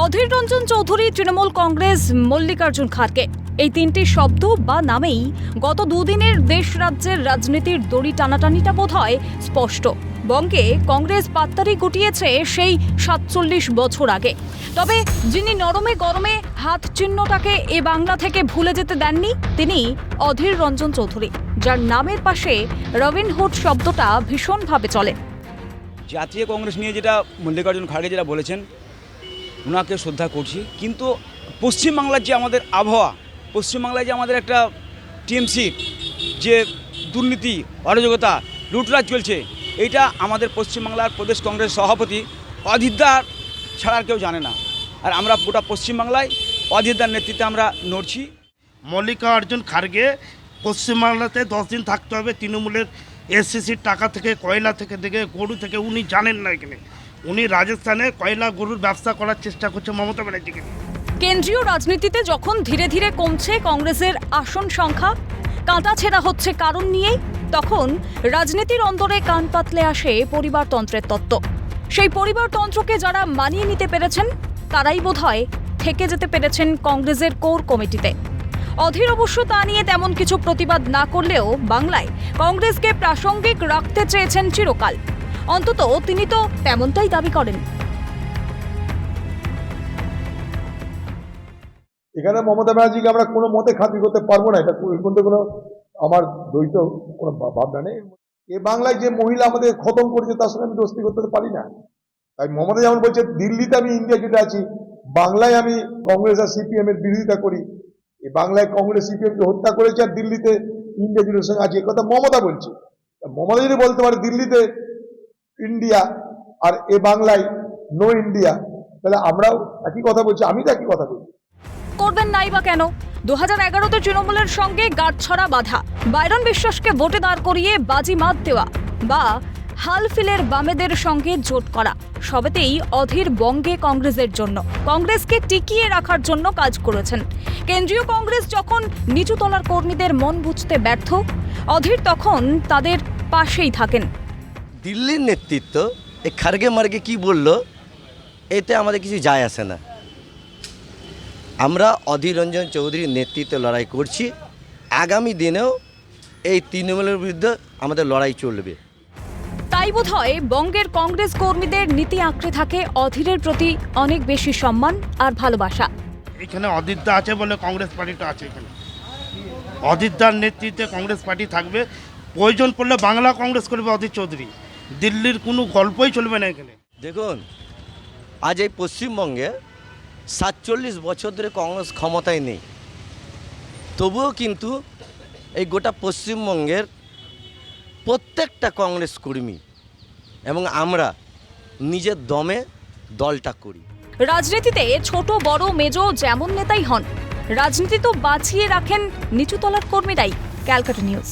অধীর রঞ্জন চৌধুরী, তৃণমূল কংগ্রেস, মল্লিকার্জুন খাড়গে এই তিনটি শব্দ বা নামেই গত দুদিনের দেশ রাজ্যের রাজনীতির দড়ি টানাটানিটা বোধ হয় স্পষ্ট। বঙ্গে কংগ্রেস পাত্তারি গুটিয়েছে সেই সাতচল্লিশ বছর আগে। তবে যিনি নরমে গরমে হাত চিহ্নটাকে এ বাংলা থেকে ভুলে যেতে দেননি, তিনি অধীর রঞ্জন চৌধুরী, যার নামের পাশে রবিনহুড শব্দটা ভীষণভাবে চলে। জাতীয় কংগ্রেস নিয়ে যেটা মল্লিকার্জুন খাড়গে যেটা বলেছেন ওনাকে শ্রদ্ধা করছি। কিন্তু পশ্চিমবাংলার যে আমাদের আবহাওয়া, পশ্চিমবাংলায় যে আমাদের একটা টিএমসি যে দুর্নীতি, অরাজকতা, লুটরাজ চলছে এইটা আমাদের পশ্চিমবাংলার প্রদেশ কংগ্রেস সভাপতি অধীরদার ছাড়া কেউ জানে না। আর আমরা গোটা পশ্চিমবাংলায় অধীরদার নেতৃত্বে আমরা নড়ছি। মল্লিকা অর্জুন খার্গে, পশ্চিমবাংলাতে দশ দিন থাকতে হবে, তৃণমূলের এসসিসির টাকা থেকে, কয়লা থেকে থেকে, গরু থেকে, উনি জানেন না এখানে। উনি রাজস্থানে কয়লা গরুর ব্যবসা করার চেষ্টা করছে মমতা ব্যানার্জিকে। কেন্দ্রীয় রাজনীতিতে যখন ধীরে ধীরে কমছে কংগ্রেসের আসন সংখ্যা কাঁটা ছেঁড়া হচ্ছে কারণ নিয়েই, তখন রাজনীতির অন্তরে কান পাতলে আসে পরিবারতন্ত্রের তত্ত্ব। সেই পরিবারতন্ত্রকে যারা মানিয়ে নিতে পেরেছেন, তারাই বোধহয় থেকে যেতে পেরেছেন কংগ্রেসের কোর কমিটিতে। অধীর অবশ্য তা নিয়ে তেমন কিছু প্রতিবাদ না করলেও বাংলায় কংগ্রেসকে প্রাসঙ্গিক রাখতে চেয়েছেন চিরকাল। অন্তত তিনি তো তেমনটাই দাবি করেন। এখানে মমতা ব্যানার্জিকে আমরা কোনো মতে খাতির করতে পারব না, এটা মধ্যে কোনো আমার দ্বৈত কোনো ভাবনা নেই। এ বাংলায় যে মহিলা আমাদের খতম করেছে, তার সঙ্গে আমি দোস্তি করতে পারি না। তাই মমতা যেমন বলছে, দিল্লিতে আমি ইন্ডিয়া জুটে আছি, বাংলায় আমি কংগ্রেস আর সিপিএম এর বিরোধিতা করি। এ বাংলায় কংগ্রেস, সিপিএম কে হত্যা করেছে আর দিল্লিতে ইন্ডিয়া জুটের সঙ্গে আছে কথা মমতা বলছে। মমতা যদি বলতে পারে, দিল্লিতে ইন্ডিয়া আর এ বাংলায় নো ইন্ডিয়া তাহলে আমরাও একই কথা বলছি আমি তো একই কথা বলছি। করবেন নাই বা কেন? দু হাজার এগারোতে তৃণমূলের সঙ্গে গাঁটছড়া বাধা। বাইরন বিশ্বাসকে ভোটে দাঁড় করিয়ে বাজি মাত দেওয়া বা হালফিলের বামেদের সঙ্গে জোট করা, সবেতেই অধীর বঙ্গে কংগ্রেসের জন্য। কংগ্রেসকে টিকিয়ে রাখার জন্য কাজ করেছেন। কেন্দ্রীয় কংগ্রেস যখন নিচু তলার কর্মীদের মন বুঝতে ব্যর্থ, অধীর তখন তাদের পাশেই থাকেন। দিল্লির নেতৃত্ব এই খার্গে মার্গে কি বলল এতে আমাদের কিছু যায় আসে না। আমরা অধীর রঞ্জন চৌধুরীর নেতৃত্বে লড়াই করছি। আগামী দিনেও এই তৃণমূলের বিরুদ্ধে আমাদের লড়াই চলবে। তাই বোধ হয় বঙ্গের কংগ্রেস কর্মীদের নীতি আঁকড়ে থাকে অধীরের প্রতি অনেক বেশি সম্মান আর ভালোবাসা। এখানে অদিতদা আছে বলে কংগ্রেস পার্টিটা আছে এখানে। অদিতদার নেতৃত্বে কংগ্রেস পার্টি থাকবে। প্রয়োজন পড়লে বাংলা কংগ্রেস করবে অধীর চৌধুরী। দিল্লির কোনো গল্পই চলবে না এখানে। দেখুন আজ এই পশ্চিমবঙ্গে সাতচল্লিশ বছর ধরে কংগ্রেস ক্ষমতায় নেই। তবুও কিন্তু এই গোটা পশ্চিমবঙ্গের প্রত্যেকটা কংগ্রেস কর্মী এবং আমরা নিজের দমে দলটা করি। রাজনীতিতে ছোট বড় মেজ যেমন নেতাই হন রাজনীতি তো বাঁচিয়ে রাখেন নিচুতলার কর্মীরাই ক্যালকাটা নিউজ।